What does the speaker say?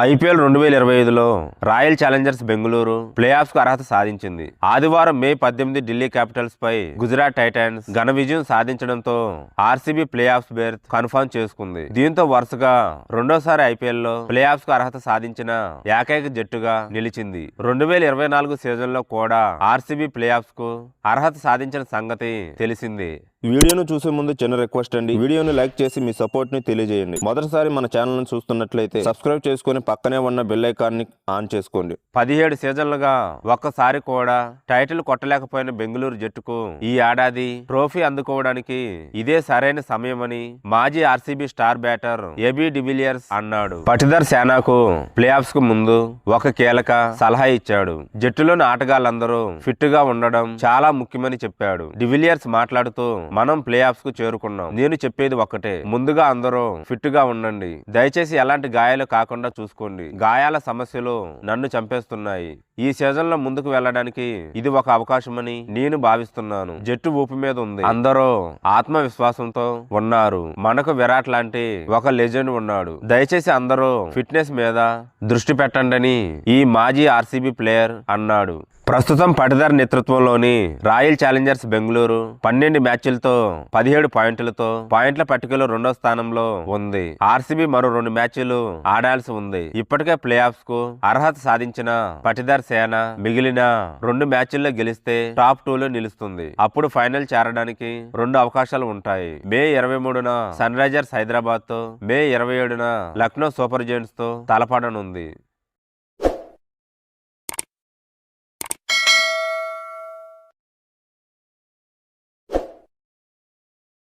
IPL రెండు వేల ఇరవై ఐదులో రాయల్ ఛాలెంజర్స్ బెంగళూరు ప్లే ఆఫ్స్కు అర్హత సాధించింది. ఆదివారం మే పద్దెనిమిది ఢిల్లీ క్యాపిటల్స్ పై గుజరాత్ టైటాన్స్ ఘన విజయం సాధించడంతో RCB play offs berth confirm చేసుకుంది. దీంతో వరుసగా రెండోసారి ఐపీఎల్లో ప్లే ఆఫ్స్కు అర్హత సాధించిన ఏకైక జట్టుగా నిలిచింది. రెండు వేల ఇరవై నాలుగు సీజన్లో కూడా ఆర్సీబీ ప్లే ఆఫ్స్కు అర్హత సాధించిన సంగతి తెలిసింది. వీడియోను చూసే ముందు చిన్న రిక్వెస్ట్ అండి. వీడియోను లైక్ చేసి మీ సపోర్ట్ని తెలియజేయండి. మొదటిసారి మన ఛానల్ను చూస్తున్నట్లయితే సబ్స్క్రైబ్ చేసుకొని పక్కనే ఉన్న బెల్ ఐకాన్ని ఆన్ చేసుకోండి. పదిహేడు సీజన్లుగా ఒక్కసారి కూడా టైటిల్ కొట్టలేకపోయిన బెంగళూరు జట్టుకు ఈ ఏడాది ట్రోఫీ అందుకోవడానికి ఇదే సరైన సమయమని మాజీ RCB star batter AB de Villiers అన్నాడు. పటిదర్ సేనాకు ప్లే ఆఫ్స్కు ముందు ఒక కీలక సలహా ఇచ్చాడు. జట్టులోని ఆటగాళ్ళందరూ ఫిట్గా ఉండడం చాలా ముఖ్యమని చెప్పాడు. డివిలియర్స్ మాట్లాడుతూ మనం ప్లే ఆఫ్స్కు చేరుకున్నాం. నేను చెప్పేది ఒకటే ముందుగా అందరూ ఫిట్గా ఉండండి. దయచేసి ఎలాంటి గాయాలు కాకుండా చూసుకోండి. గాయాల సమస్యలు నన్ను చంపేస్తున్నాయి. ఈ సీజన్లో ముందుకు వెళ్ళడానికి ఇది ఒక అవకాశమని నేను భావిస్తున్నాను. జట్టు ఊపి మీద ఉంది. అందరూ ఆత్మవిశ్వాసంతో ఉన్నారు. మనకు విరాట్ లాంటి ఒక లెజెండ్ ఉన్నాడు. దయచేసి అందరూ ఫిట్నెస్ మీద దృష్టి పెట్టండి ఈ మాజీ ఆర్సీబీ ప్లేయర్ అన్నాడు. ప్రస్తుతం పటిదార్ నేతృత్వంలోని రాయల్ ఛాలెంజర్స్ బెంగళూరు పన్నెండు మ్యాచ్లతో పదిహేడు పాయింట్లతో పాయింట్ల పట్టికలో రెండో స్థానంలో ఉంది. ఆర్సీబీ మరో రెండు మ్యాచ్లు ఆడాల్సి ఉంది. ఇప్పటికే ప్లే ఆఫ్స్కు అర్హత సాధించిన పటిదార్ సేన మిగిలిన రెండు మ్యాచ్ల్లో గెలిస్తే టాప్ టూ లో నిలుస్తుంది. అప్పుడు ఫైనల్ చేరడానికి రెండు అవకాశాలు ఉంటాయి. మే ఇరవై మూడున సన్ రైజర్స్ హైదరాబాద్తో మే ఇరవై ఏడున లక్నో సూపర్ జైంట్స్తో తలపడనుంది.